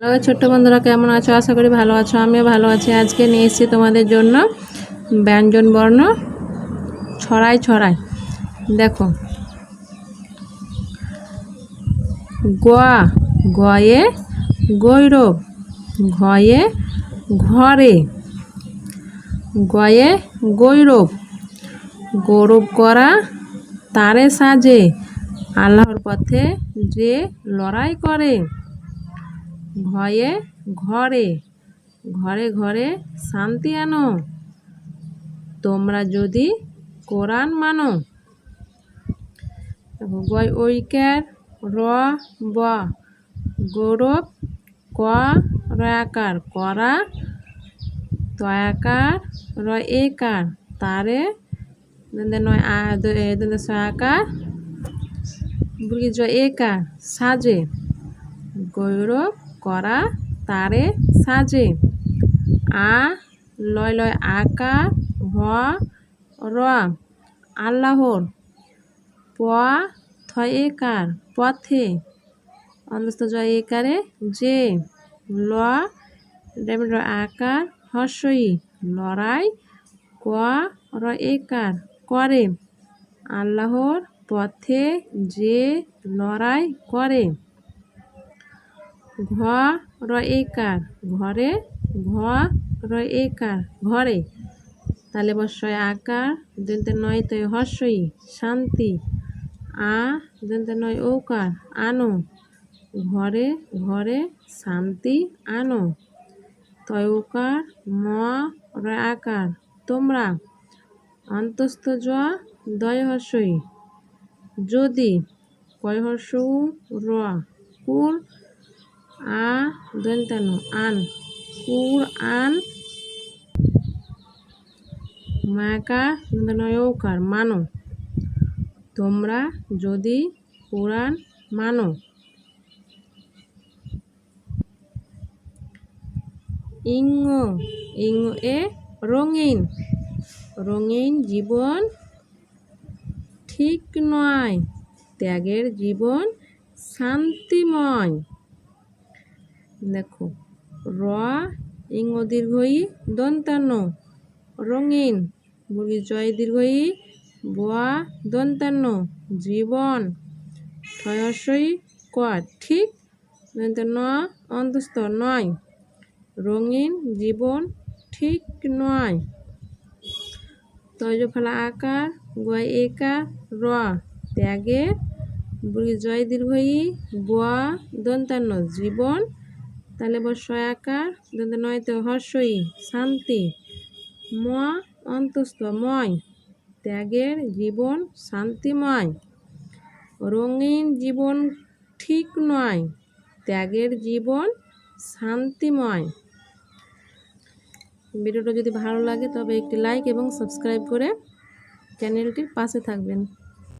Hello ছোট্ট বন্ধুরা, কেমন আছো? আশা করি ভালো আছো, আমিও ভালো আছি। আজকে নিয়ে এসেছি তোমাদের জন্য ব্যঞ্জন বর্ণ ছড়াই ছড়াই দেখো। গোয়া গয়ে গৈরব, ঘয়ে ঘরে গয়ে গৈরব, গৌরব করা তারে সাজে, আল্লাহর পথে যে লড়াই করে। ভয়ে ঘরে ঘরে ঘরে শান্তি আনো। তোমরা যদি কোরআন মানো। ঐক্যার র ব গৌরব ক রয়াকার। করা তয়াকার র একার তারে নয় সয়াকার। বুড়ি জ একার, সাজে। গৌরব করা, তারে সাজে। আ, লয় লয় আকার হ র, আল্লাহর। প থয় একার পথে। অন্তস্থ জয় একারে, যে। ল আকার, হর্ষই। লড়াই, ক, র, একার, করে। আল্লাহর পথে যে লড়াই করে। ঘ র একার ঘরে ঘ র একার ঘরে। তালে বর্ষয় আকার দন্তে নয় তয় হর্ষই শান্তি। আ দন্তে নয় ঔকার, আনো। ঘরে ঘরে শান্তি, আনো। তয়কার ম র আকার তোমরা। অন্তস্থ জ, দয় হর্ষই যদি, কয় হর্ষ র কুর আ দন্তানো আন, কুর, আন, মাকা, নয়কার, মানো। তোমরা যদি কোরআন মানো। ইঙ্গ ইঙ্গ এ রঙিন। রঙিন জীবন ঠিক নয়। ত্যাগের জীবন শান্তিময়। দেখো। র, ইঙ্গ দীর্ঘই দন্তান্ন। রঙিন বুড়ি জয় দীর্ঘই বোয়া দন্তান্ন। জীবন, ঠয়সই ক ঠিক দন্ত ন অন্তস্থ নয়। রঙিন, জীবন, ঠিক নয়। তৈজ ফেলা আকার, গয়, একা, র, ত্যাগের জয় দীর্ঘই বোয়া দন্তান্ন। জীবন তাহলে বর্ষয় আকার দন্ত নয় তো হর্ষই, শান্তি ম অন্তস্থ, ময়, ত্যাগের জীবন, শান্তিময়, রঙিন জীবন ঠিক নয়, ত্যাগের জীবন, শান্তিময়। ভিডিওটা যদি ভালো লাগে তবে একটি লাইক এবং সাবস্ক্রাইব করে চ্যানেলটির পাশে থাকবেন।